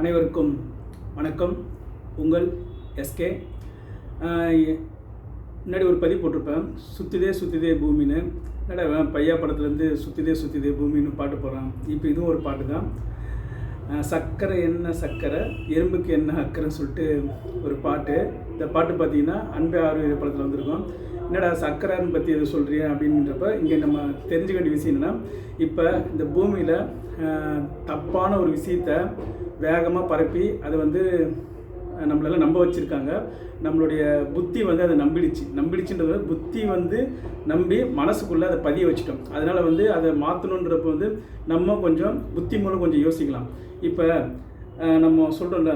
அனைவருக்கும் வணக்கம். உங்கள் எஸ்கே முன்னாடி ஒரு பதிவு போட்டிருப்பேன். சுத்திதே சுத்திதே பூமின்னு. என்னடா பையா படத்துலேருந்து சுத்திதே சுத்திதே பூமின்னு பாட்டு போடுறான். இப்போ இதுவும் ஒரு பாட்டு தான். சர்க்கரை என்ன சக்கரை? எறும்புக்கு என்ன அக்கறைன்னு சொல்லிட்டு ஒரு பாட்டு. இந்த பாட்டு பார்த்தீங்கன்னா அன்பே ஆரோக்கிய படத்தில் வந்திருக்கோம். என்னடா சக்கரைன்னு பற்றி எது சொல்கிறியா அப்படின்றப்ப இங்கே நம்ம தெரிஞ்சுக்க வேண்டிய விஷயம் என்னென்னா இப்போ இந்த பூமியில் தப்பான ஒரு விஷயத்த வேகமாக பரப்பி அதை வந்து நம்மளெல்லாம் நம்ப வச்சுருக்காங்க. நம்மளுடைய புத்தி வந்து அதை நம்பிடுச்சு. நம்பிடுச்சுன்றது புத்தி வந்து நம்பி மனசுக்குள்ளே அதை பதிய வச்சுட்டோம். அதனால் வந்து அதை மாற்றணுன்றப்ப வந்து நம்ம கொஞ்சம் புத்தி மூலம் கொஞ்சம் யோசிக்கலாம். இப்போ நம்ம சொல்கிறோம்ல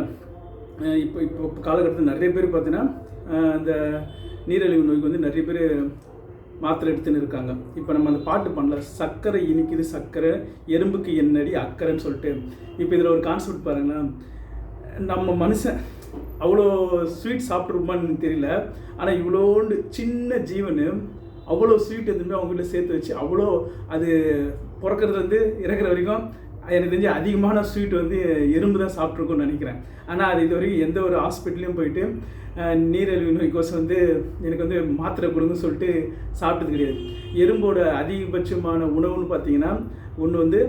இப்போ இப்போ காலகட்டத்தில் நிறைய பேர் பார்த்தீங்கன்னா அந்த இந்த நீரிழிவு நோய்க்கு வந்து நிறைய பேர் மாத்திரை எடுத்துன்னு இருக்காங்க. இப்போ நம்ம அந்த பாட்டு பண்ணல சர்க்கரை இனிக்குது சர்க்கரை எறும்புக்கு என்னடி அக்கறைன்னு சொல்லிட்டு. இப்போ இதில் ஒரு கான்செப்ட் பாருங்களேன். நம்ம மனுஷன் அவ்வளோ ஸ்வீட் சாப்பிட்ருப்பான்னு தெரியல. ஆனால் இவ்வளோண்டு சின்ன ஜீவனு அவ்வளோ ஸ்வீட் எதுவுமே அவங்க வீட்டில் சேர்த்து வச்சு அவ்வளோ அது பிறக்கிறதுலேருந்து இறக்குற வரைக்கும் எனக்கு தெரிஞ்சு அதிகமான ஸ்வீட் வந்து எறும்பு தான் சாப்பிட்ருக்கோன்னு நினைக்கிறேன். ஆனால் அது இது வரைக்கும் எந்த ஒரு ஹாஸ்பிட்டலையும் போயிட்டு நீரழிவு நீரிழிவு நோய்க்கோசம் வந்து எனக்கு வந்து மாத்திரை கொடுங்கன்னு சொல்லிட்டு சாப்பிட்டது கிடையாது. எறும்போட அதிகபட்சமான உணவுன்னு பார்த்தீங்கன்னா ஒன்று வந்து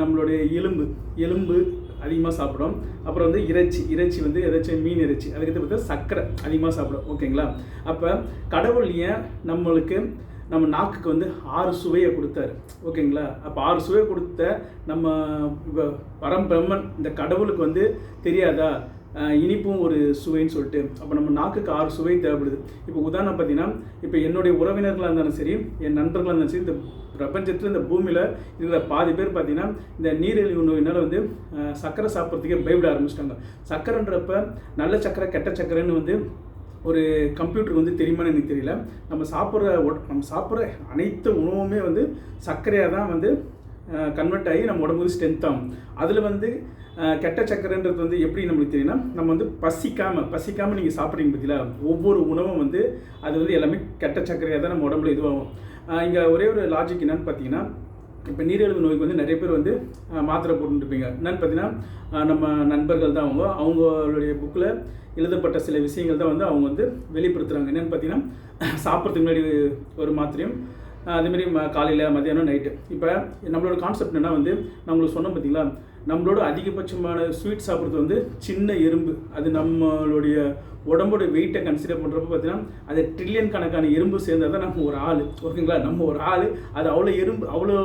நம்மளுடைய எலும்பு. எலும்பு அதிகமாக சாப்பிடும் அப்புறம் வந்து இறைச்சி இறைச்சி வந்து ஏதாச்சும் மீன் இறைச்சி அதுக்கடுத்து பார்த்தா சர்க்கரை அதிகமாக சாப்பிடும் ஓகேங்களா? அப்போ கடவுள் ஏன் நம்மளுக்கு நம்ம நாக்குக்கு வந்து ஆறு சுவையை கொடுத்தாரு? ஓகேங்களா? அப்போ ஆறு சுவையை கொடுத்த நம்ம பரம்பிரம்மன் இந்த கடவுளுக்கு வந்து தெரியாதா? இனிப்பும் ஒரு சுவைன்னு சொல்லிட்டு அப்போ நம்ம நாக்குக்கு ஆறு சுவை தேவைப்படுது. இப்போ உதாரணம் பார்த்தீங்கன்னா இப்போ என்னுடைய உறவினர்களாக இருந்தாலும் சரி என் நண்பர்களாக இருந்தாலும் சரி இந்த பிரபஞ்சத்தில் இந்த பூமியில் இருக்கிற பாதி பேர் பார்த்தீங்கன்னா இந்த நீரிழிவு நோயினால் வந்து சர்க்கரை சாப்பிட்றதுக்கே பயப்பட ஆரம்பிச்சிட்டாங்க. சர்க்கரைன்றப்ப நல்ல சர்க்கரை கெட்ட சர்க்கரைன்னு வந்து ஒரு கம்ப்யூட்டருக்கு வந்து தெரியுமான்னு எனக்கு தெரியல. நம்ம சாப்பிட்ற நம்ம சாப்பிட்ற அனைத்து உணவுமே வந்து சர்க்கரையாக தான் வந்து கன்வெர்ட் ஆகி நம்ம உடம்புக்கு ஸ்ட்ரென்த் ஆகும். அதில் வந்து கெட்ட சக்கரைன்றது வந்து எப்படி நம்மளுக்கு தெரியும்னா நம்ம வந்து பசிக்காமல் பசிக்காமல் நீங்கள் சாப்பிட்றீங்க பார்த்தீங்களா ஒவ்வொரு உணவும் வந்து அது வந்து எல்லாமே கெட்ட சக்கரையாக தான் நம்ம உடம்புல இதுவாகும். இங்கே ஒரே ஒரு லாஜிக் என்னன்னு பார்த்தீங்கன்னா இப்போ நீரிழிவு நோய்க்கு வந்து நிறைய பேர் வந்து மாத்திரை போட்டுருப்பீங்க என்னன்னு பார்த்தீங்கன்னா நம்ம நண்பர்கள் தான் அவங்க. அவங்களுடைய புக்கில் எழுதப்பட்ட சில விஷயங்கள் தான் வந்து அவங்க வந்து வெளிப்படுத்துகிறாங்க என்னென்னு பார்த்தீங்கன்னா சாப்பிட்றதுக்கு முன்னாடி ஒரு மாத்திரையும் அதேமாரி ம காலையில் மத்தியானம் நைட்டு இப்போ நம்மளோட கான்செப்ட் என்ன வந்து நான் உங்களுக்கு சொன்னேன் பார்த்தீங்களா நம்மளோட அதிகபட்சமான ஸ்வீட் சாப்பிட்றது வந்து சின்ன எறும்பு. அது நம்மளுடைய உடம்போட வெயிட்டை கன்சிடர் பண்ணுறப்ப பார்த்தீங்கன்னா அது ட்ரில்லியன் கணக்கான எறும்பு சேர்ந்தால் தான் நம்ம ஒரு ஆள். ஓகேங்களா? நம்ம ஒரு ஆள். அது அவ்வளோ எறும்பு அவ்வளோ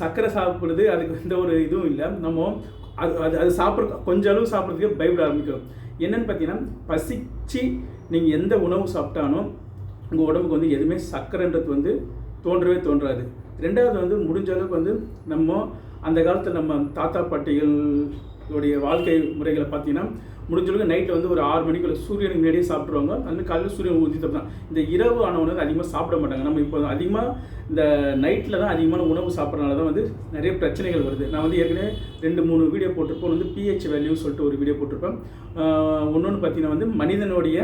சர்க்கரை சாப்பிடுறது அதுக்கு எந்த ஒரு இதுவும் இல்லை. நம்ம அது அது அது சாப்பிட்ற கொஞ்ச அளவு சாப்பிட்றதுக்கே பயப்பட ஆரம்பிக்கும் என்னென்னு பார்த்தீங்கன்னா பசிச்சு நீங்கள் எந்த உணவு சாப்பிட்டாலும் உங்கள் உடம்புக்கு வந்து எதுவுமே சர்க்கரைன்றது வந்து தோன்றவே தோன்றாது. ரெண்டாவது வந்து முடிஞ்ச அளவுக்கு வந்து நம்ம அந்த காலத்தில் நம்ம தாத்தா பாட்டிகளுடைய வாழ்க்கை முறைகளை பார்த்தீங்கன்னா முடிஞ்ச அளவுக்கு நைட்டில் வந்து ஒரு ஆறு மணிக்குள்ள சூரியனுக்கு முன்னாடியே சாப்பிட்ருவாங்க அந்த காலையில் சூரியன் உதித்து தான் இந்த இரவு ஆனவங்க வந்து அதிகமாக சாப்பிட மாட்டாங்க. நம்ம இப்போ அதிகமாக இந்த நைட்டில் தான் அதிகமான உணவு சாப்பிட்றதுனால தான் வந்து நிறைய பிரச்சனைகள் வருது. நான் வந்து ஏற்கனவே ரெண்டு மூணு வீடியோ போட்டிருப்போம் வந்து பிஹெச் வேல்யூன்னு சொல்லிட்டு ஒரு வீடியோ போட்டிருப்பேன். ஒன்று பார்த்தீங்கன்னா வந்து மனிதனுடைய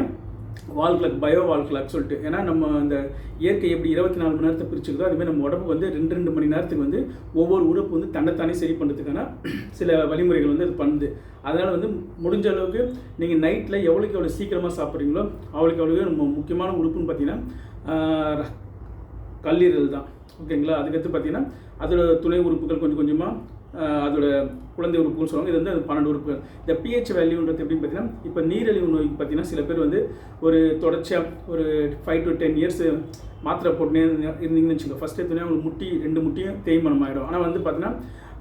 வால் கிளக் பயோ வால் கிளக் சொல்லிட்டு. ஏன்னா நம்ம அந்த இயற்கை எப்படி இருபத்தி நாலு மணி நேரத்தை பிரிச்சுக்குதோ அதுமாதிரி நம்ம உடம்பு வந்து ரெண்டு ரெண்டு மணி நேரத்துக்கு வந்து ஒவ்வொரு உறுப்பு வந்து தன்னைத்தானே சரி பண்ணுறதுக்கான சில வழிமுறைகள் வந்து அது பண்ணுது. அதனால் வந்து முடிஞ்ச அளவுக்கு நீங்கள் நைட்டில் எவ்வளோக்கு எவ்வளோ சீக்கிரமாக சாப்பிட்றீங்களோ அவ்வளோக்கு அவ்வளோ நம்ம முக்கியமான உறுப்புன்னு பார்த்தீங்கன்னா கல்லீரல் தான். ஓகேங்களா? அதுக்கடுத்து பார்த்தீங்கன்னா அதோட துணை உறுப்புகள் கொஞ்சம் கொஞ்சமாக அதோட குழந்தை உறுப்புன்னு சொல்லுவாங்க. இது வந்து அது பன்னெண்டு உறுப்பு. இந்த பிஹெச் வேல்யூன்றது எப்படின்னு பார்த்தீங்கன்னா இப்போ நீரிழிவு நோய்க்கு பார்த்தீங்கன்னா சில பேர் வந்து ஒரு தொடர்ச்சியாக ஒரு ஃபைவ் டு டென் இயர்ஸ் மாத்திரை போட்டுனே இருந்தீங்கன்னு வச்சுக்கோங்க ஃபஸ்ட் எடுத்தோடனே அவங்க முட்டி ரெண்டு முட்டியும் தேய்மானம் ஆகிடும் ஆனால் வந்து பார்த்தீங்கன்னா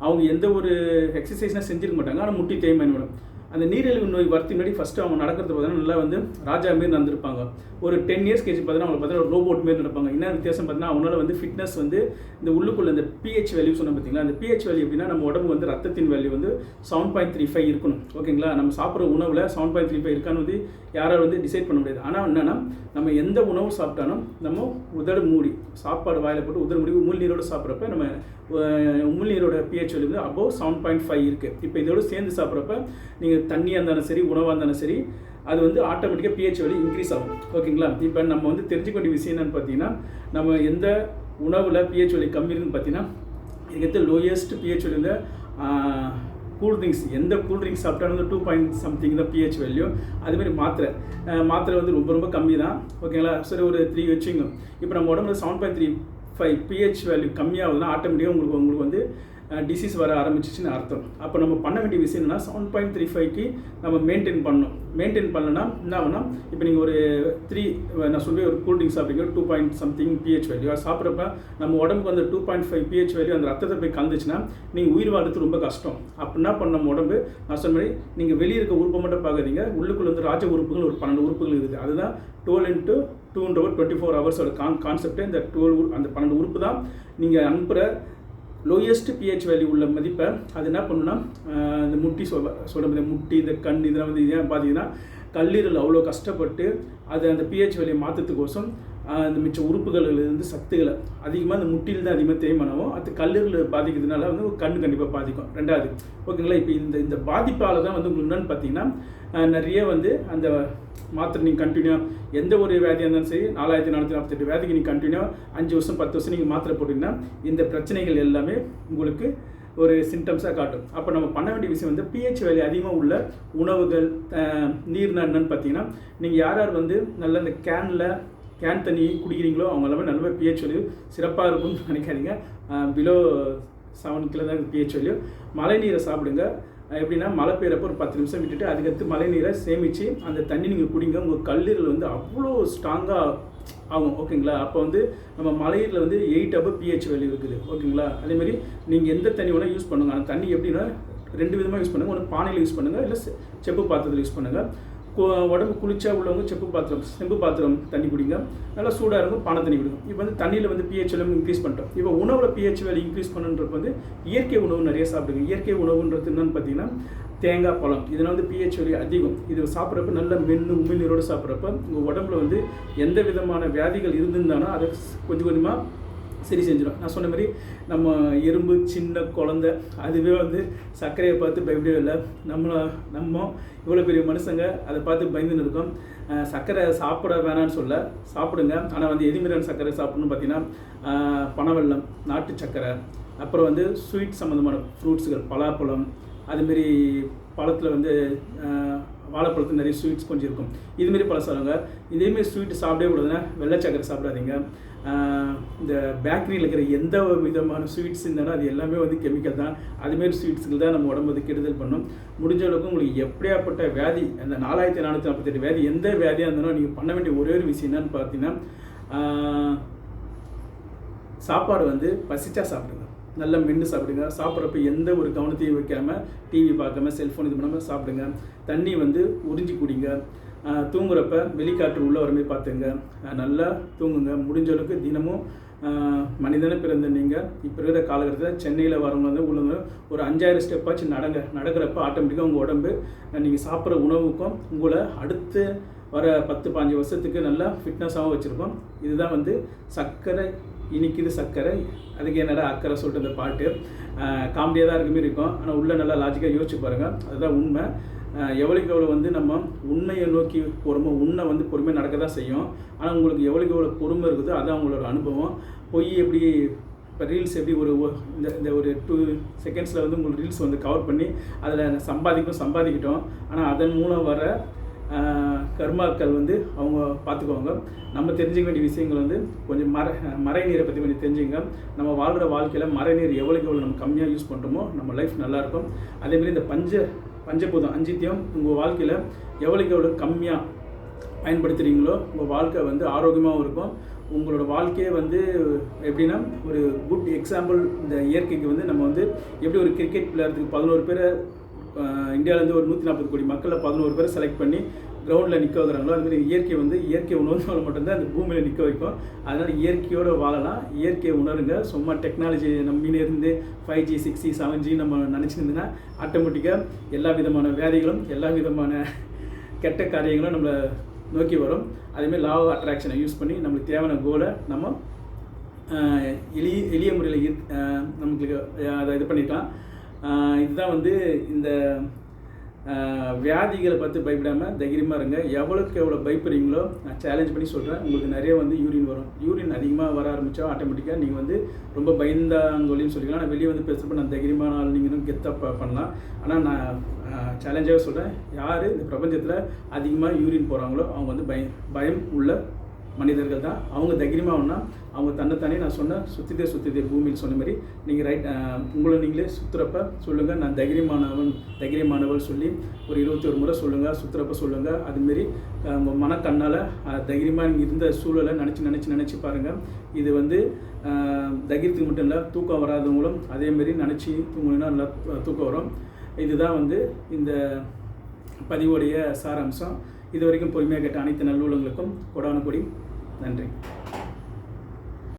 அவங்க எந்த ஒரு எக்ஸசைஸ்னால் செஞ்சிருக்க மாட்டாங்க. ஆனால் முட்டி தேய்மானம் ஆகிடும் அந்த நீரிழிவு நோய் வரத்துக்கு முன்னாடி ஃபஸ்ட்டு அவங்க நடக்கிறது பார்த்தீங்கன்னா நல்லா வந்து ராஜா மாரி நடந்திருப்பாங்க. ஒரு டென் இயர்ஸ் கழிச்சு பார்த்தீங்கன்னா அவங்க பார்த்தீங்கன்னா ரோபோட் மாரி நடப்பாங்க. என்ன வித்தியாசம் பார்த்தீங்கன்னா அவங்களால வந்து ஃபிட்னஸ் வந்து இந்த உள்ளுக்குள்ள இந்த பிஹெச் வேல்யூ சொன்ன பார்த்தீங்களா? அந்த பிஹெச் வேல்யூ எப்படின்னா நம்ம உடம்பு வந்து ரத்தத்தின் வேல்யூ வந்து செவன் பாயிண்ட் த்ரீ ஃபைவ் இருக்கணும். ஓகேங்களா நம்ம சாப்பிட்ற உணவில் செவன் பாயிண்ட் த்ரீ ஃபைவ் இருக்கான்னு வந்து யாரால் வந்து டிசைட் பண்ண முடியாது. ஆனால் என்னென்னா நம்ம எந்த உணவு சாப்பிட்டாலும் நம்ம உதடு மூடி சாப்பாடு வாயில் போட்டு உதடு மூடி உமிழ்நீரோடு சாப்பிட்றப்ப நம்ம உமிழ்நீரோட பிஹெச் வந்து அபோவ் செவன் பாயிண்ட் ஃபைவ் இருக்குது இப்போ இதோட சேர்ந்து சாப்பிட்றப்ப நீங்கள் தண்ணியாக இருந்தாலும் சரி உணவாக இருந்தாலும் சரி அது வந்து ஆட்டோமேட்டிக்காக பிஹெச் வலி இன்க்ரீஸ் ஆகும். ஓகேங்களா? இப்போ நம்ம வந்து தெரிஞ்சுக்க வேண்டிய விஷயம் என்னன்னு பார்த்தீங்கன்னா நம்ம எந்த உணவில் பிஹெச் வலி கம்மி இருக்குன்னு பார்த்தீங்கன்னா இதுக்கு லோயஸ்ட் பிஹெச் வேல்யூ வந்து கூல் ட்ரிங்க்ஸ் எந்த கூல் ட்ரிங்க்ஸ் சாப்பிட்டாலும் வந்து டூ பாயிண்ட் சம்திங் தான் பிஹெச் வேல்யூ அதுமாரி மாத்திரை. மாத்திரை வந்து ரொம்ப ரொம்ப கம்மி தான் ஓகேங்களா சரி ஒரு த்ரீ வச்சுங்க இப்போ நம்ம உடம்புல seven point three five pH value கம்மியாகுதுன்னா ஆட்டோமேட்டிக்காக உங்களுக்கு உங்களுக்கு வந்து டிசீஸ் வர ஆரம்பிச்சிச்சுன்னு அர்த்தம். அப்போ நம்ம பண்ண வேண்டிய விஷயம் என்னன்னா செவன் பாயிண்ட் த்ரீ ஃபைவ்க்கு நம்ம மெயின்டைன் பண்ணணும். மெயின்டைன் பண்ணலன்னா என்ன ஆகுனா இப்போ நீங்கள் ஒரு த்ரீ நான் சொல்லி ஒரு கூல் ட்ரிங்க்ஸ் சாப்பிட்டீங்க two point something pH value அது சாப்பிட்றப்ப நம்ம உடம்புக்கு வந்து two point five pH value அந்த ரத்தத்தை போய் கலந்துச்சுன்னா நீங்கள் உயிர் வாழ்றது ரொம்ப கஷ்டம். அப்போ என்ன பண்ண நம்ம உடம்பு? நான் சொன்ன மாதிரி நீங்கள் வெளியே இருக்க உறுப்பை மட்டும் பார்க்காதீங்க. உள்ளுக்குள்ள வந்து ராஜ உறுப்புகள் ஒரு பன்னெண்டு உறுப்புகள் இருக்குது அதுதான் twelve into hundred twenty four ஹவர்ஸோட Khan கான்செப்டே இந்த டுவெல் அந்த பன்னெண்டு உறுப்பு தான். நீங்கள் அனுப்புகிற லோயஸ்ட் பிஹெச் வேல்யூ உள்ள மதிப்பை அது என்ன பண்ணுன்னா இந்த முட்டி சொல்ல சொல்ல இந்த முட்டி இந்த கண் இதெல்லாம் வந்து ஏன் பார்த்தீங்கன்னா கல்லீரல் அவ்வளோ கஷ்டப்பட்டு அது அந்த பிஹெச் வேல்யூ மாற்றத்துக்கோசம் அந்த மிச்ச உறுப்புகளிலிருந்து சத்துக்களை அதிகமாக அந்த முட்டியில் தான் அதிகமாக தேய்மானவும் அது கல்லீரல் பாதிக்கிறதுனால வந்து கண் கண்டிப்பாக பாதிக்கும். ரெண்டாவது ஓகேங்களா இப்போ இந்த இந்த பாதிப்பால் தான் வந்து உங்களுக்கு என்னன்னு பார்த்தீங்கன்னா நிறைய வந்து அந்த மாத்திரை நீங்கள் கண்டினியூ எந்த ஒரு வியாதியாக இருந்தாலும் சரி நாலாயிரத்தி நானூற்றி நாற்பத்தெட்டு வேதிக்கு நீங்கள் கண்டினியூ அஞ்சு வருஷம் பத்து வருஷம் நீங்கள் மாத்திரை போட்டிங்கன்னா இந்த பிரச்சனைகள் எல்லாமே உங்களுக்கு ஒரு சிம்டம்ஸாக காட்டும். அப்போ நம்ம பண்ண வேண்டிய விஷயம் வந்து பிஹெச் வேல்யூ அதிகமாக உள்ள உணவுகள் நீர் என்னன்னு பார்த்தீங்கன்னா நீங்கள் யார் யார் வந்து நல்ல இந்த கேனில் கேன் தண்ணி குடிக்கிறீங்களோ அவங்க எல்லாமே நல்ல பிஹெச் வேல்யூ சிறப்பாக இருக்கும்னு நினைக்காதீங்க. பிலோ செவன் கிலோ தான் பிஹெச் வேல்யூ மழை நீரை சாப்பிடுங்க. எப்படின்னா மழை பெய்யறப்ப ஒரு பத்து நிமிஷம் விட்டுட்டு அதுக்கடுத்து மழை நீரை சேமித்து அந்த தண்ணி நீங்கள் குடிங்க. உங்கள் கல்லீரல் வந்து அவ்வளோ ஸ்ட்ராங்காக ஆகும். ஓகேங்களா? அப்போ வந்து நம்ம மலையில் வந்து எயிட் அபவ் பிஹெச் வேல்யூ இருக்குது. ஓகேங்களா? அதேமாதிரி நீங்கள் எந்த தண்ணி வேணால் யூஸ் பண்ணுங்க. அந்த தண்ணி எப்படின்னா ரெண்டு விதமாக யூஸ் பண்ணுங்கள் ஒன்று பானையில் யூஸ் பண்ணுங்கள் இல்லை செப்பு பாத்திரத்தில் யூஸ் பண்ணுங்கள் உடம்பு குளிச்சா உள்ளவங்க செப்பு பாத்திரம் செம்பு பாத்திரம் தண்ணி குடிங்க. நல்லா சூடாக இருக்கும் பானை தண்ணி குடிங்க. இப்போ வந்து தண்ணியில் வந்து பிஹெச் வேல்யூ இன்க்ரீஸ் பண்ணிட்டோம். இப்போ உணவில் பிஹெச் வேல்யூ இன்க்ரீஸ் பண்ணுன்றது வந்து இயற்கை உணவு நிறைய சாப்பிடுங்க. இயற்கை உணவுன்றது என்னன்னு பார்த்தீங்கன்னா தேங்காய் பழம். இதனால் வந்து பிஹெச் வேல்யூ அதிகம். இது சாப்பிட்றப்ப நல்ல மென்று உமிழ்நீரோடு சாப்பிட்றப்ப உங்கள் உடம்புல வந்து எந்த விதமான வியாதிகள் இருந்திருந்தாலும் அதை கொஞ்சம் கொஞ்சமாக சரி செஞ்சிடும் நான் சொன்ன மாதிரி நம்ம எறும்பு சின்ன குழந்த அதுவே வந்து சர்க்கரையை பார்த்து பயப்படவே இல்லை. நம்மளை நம்ம இவ்வளோ பெரிய மனுஷங்க அதை பார்த்து பயந்துன்னு இருக்கோம். சர்க்கரை சாப்பிட வேணாம்னு சொல்ல சாப்பிடுங்க. ஆனால் வந்து எதிமிரான சர்க்கரை சாப்பிடணும்னு பார்த்தீங்கன்னா பனவெல்லம் நாட்டு சர்க்கரை அப்புறம் வந்து ஸ்வீட் சம்மந்தமான ஃப்ரூட்ஸுகள் பலாப்பழம் அதுமாரி பழத்தில் வந்து வாழைப்பழத்தில் நிறைய ஸ்வீட்ஸ் கொஞ்சம் இருக்கும். இதுமாரி பழம் சாப்பிடுங்க இதேமாரி ஸ்வீட் சாப்பிடவே கூடாதுன்னா வெள்ளை சக்கரை சாப்பிடாதீங்க. இந்த பேக்கரியில் இருக்கிற எந்த விதமான ஸ்வீட்ஸ் இருந்தாலும் அது எல்லாமே வந்து கெமிக்கல் தான். அதுமாரி ஸ்வீட்ஸுக்கு தான் நம்ம உடம்பு வந்து கெடுதல் பண்ணும். முடிஞ்ச அளவுக்கு உங்களுக்கு எப்படியாப்பட்ட வியாதி அந்த நாலாயிரத்தி நானூற்றி நாற்பத்தெட்டு வியாதி எந்த வியாதியாக இருந்தாலும் நீங்கள் பண்ண வேண்டிய ஒரே ஒரு விஷயம் என்னன்னு பார்த்தீங்கன்னா சாப்பாடு வந்து பசிச்சா சாப்பிடுங்க. நல்லா மென்று சாப்பிடுங்க. சாப்பிட்றப்ப எந்த ஒரு கவனத்தையும் வைக்காமல் டிவி பார்க்காம செல்ஃபோன் இது பண்ணாமல் சாப்பிடுங்க. தண்ணி வந்து உறிஞ்சி குடிங்க. தூங்குறப்ப வெளிக்காற்று உள்ள வரமே பார்த்துங்க. நல்லா தூங்குங்க. முடிஞ்ச அளவுக்கு தினமும் மனிதனை பிறந்த நீங்கள் இப்போ இருக்கிற காலகட்டத்தில் சென்னையில் வரவங்க வந்து உள்ளவங்க ஒரு அஞ்சாயிரம் ஸ்டெப்பாச்சும் நடங்க. நடக்கிறப்ப ஆட்டோமேட்டிக்காக உங்கள் உடம்பு நீங்கள் சாப்பிட்ற உணவுக்கும் உங்களை அடுத்து வர பத்து பாஞ்சு வருஷத்துக்கு நல்லா ஃபிட்னஸாகவும் வச்சுருக்கோம். இதுதான் வந்து சர்க்கரை இனிக்குது சர்க்கரை. அதுக்கு என்னடா அக்கறை சொல்லிட்டு அந்த பாட்டு? காமெடியாக தான் இருக்க இருக்கும். ஆனால் உள்ளே நல்லா லாஜிக்காக யோசிச்சு பாருங்கள் அதுதான் உண்மை. எவ்வளோக்கு எவ்வளோ வந்து நம்ம உண்மையை நோக்கி பொறுமை உண்மை வந்து பொறுமையாக நடக்க தான் செய்யும். ஆனால் உங்களுக்கு எவ்வளோக்கு எவ்வளோ பொறுமை இருக்குதோ அது அவங்களோட அனுபவம். பொய் எப்படி இப்போ ரீல்ஸ் எப்படி ஒரு இந்த இந்த ஒரு டூ செகண்ட்ஸில் வந்து உங்களுக்கு ரீல்ஸ் வந்து கவர் பண்ணி அதில் சம்பாதிக்கும் சம்பாதிக்கிட்டோம். ஆனால் அதன் மூலம் வர கர்மாக்கள் வந்து அவங்க பார்த்துக்குவாங்க. நம்ம தெரிஞ்சுக்க வேண்டிய விஷயங்கள் வந்து கொஞ்சம் மர மறைநீரை பற்றி கொஞ்சம் தெரிஞ்சுங்க. நம்ம வாழ்கிற வாழ்க்கையில் மறைநீர் எவ்வளோக்கு எவ்வளோ நம்ம கம்மியாக யூஸ் பண்ணுறோமோ நம்ம லைஃப் நல்லாயிருக்கும். அதேமாரி இந்த பஞ்ச பஞ்சபூதம் அஞ்சித்தியம் உங்கள் வாழ்க்கையில் எவ்வளோக்கு எவ்வளோ கம்மியாக பயன்படுத்துகிறீங்களோ உங்கள் வாழ்க்கை வந்து ஆரோக்கியமாகவும் இருக்கும். உங்களோட வாழ்க்கையே வந்து எப்படின்னா ஒரு குட் எக்ஸாம்பிள் இந்த இயற்கைக்கு வந்து நம்ம வந்து எப்படி ஒரு கிரிக்கெட் பிளேயருக்கு பதினோரு பேரை இந்தியாவிலேருந்து ஒரு நூற்றி நாற்பது கோடி மக்களில் பதினோரு பேரை செலக்ட் பண்ணி கிரவுண்டில் நிற்க வைக்கிறாங்களோ அதுமாதிரி இயற்கை வந்து இயற்கை உணர்வுனால மட்டும்தான் அந்த பூமியில் நிற்க வைக்கும். அதனால் இயற்கையோடு வாழலாம். இயற்கையை உணருங்க. சும்மா டெக்னாலஜி நம்பினே இருந்து five G six G seven G நம்ம நினச்சிருந்துன்னா ஆட்டோமேட்டிக்காக எல்லா விதமான வியாதிகளும் எல்லா விதமான கெட்ட காரியங்களும் நம்மளை நோக்கி வரும். அதேமாதிரி லா ஆஃப் அட்ராக்ஷனை யூஸ் பண்ணி நம்மளுக்கு தேவையான கோலை நம்ம எளிய எளிய முறையில் ஈர்த்- நமக்கு அதை இது பண்ணிக்கலாம். இதுதான் வந்து இந்த வியாதிகளை பார்த்து பயப்படாமல் தைரியமாக இருங்க. எவ்வளோக்கு எவ்வளோ பயப்படுறீங்களோ நான் சேலஞ்ச் பண்ணி சொல்கிறேன் உங்களுக்கு நிறைய வந்து யூரின் வரும். யூரின் அதிகமாக வர ஆரம்பித்தா ஆட்டோமேட்டிக்காக நீங்கள் வந்து ரொம்ப பயந்தாங்கொல்லின்னு சொல்லிக்கலாம். ஆனால் வெளியே வந்து பேசுகிறப்ப நான் தைரியமான ஆள் நீங்களும் கெத்தாக பண்ணலாம். ஆனால் நான் சேலஞ்சாகவே சொல்கிறேன் யார் இந்த பிரபஞ்சத்தில் அதிகமாக யூரின் போகிறாங்களோ அவங்க வந்து பயம் பயம் உள்ள மனிதர்கள் தான். அவங்க தைரியமாக ஒன்றா அவங்க தன்னைத்தானே நான் சொன்ன சுற்றிதே சுத்திதே பூமின்னு சொன்ன மாதிரி நீங்கள் ரைட் உங்களை நீங்களே சுற்றுறப்ப சொல்லுங்கள் நான் தைரியமானவன் தைரியமானவள் சொல்லி ஒரு இருபத்தி ஒரு முறை சொல்லுங்கள் சுற்றுறப்ப சொல்லுங்கள் அதுமாரி உங்கள் மனக்கண்ணால் தைரியமாக நீங்கள் இருந்த சூழலை நினச்சி நினச்சி நினச்சி பாருங்கள் இது வந்து தைரியத்துக்கு மட்டும் இல்லை தூக்கம் வராதவங்களும் அதேமாரி நினச்சி தூங்கணுன்னா நல்லா தூக்கம் வரும். இதுதான் வந்து இந்த பதிவுடைய சாராம்சம். இது வரைக்கும் பொறுமையாக கேட்ட அனைத்து நல்லூலங்களுக்கும் கொடான கொடி நன்றி.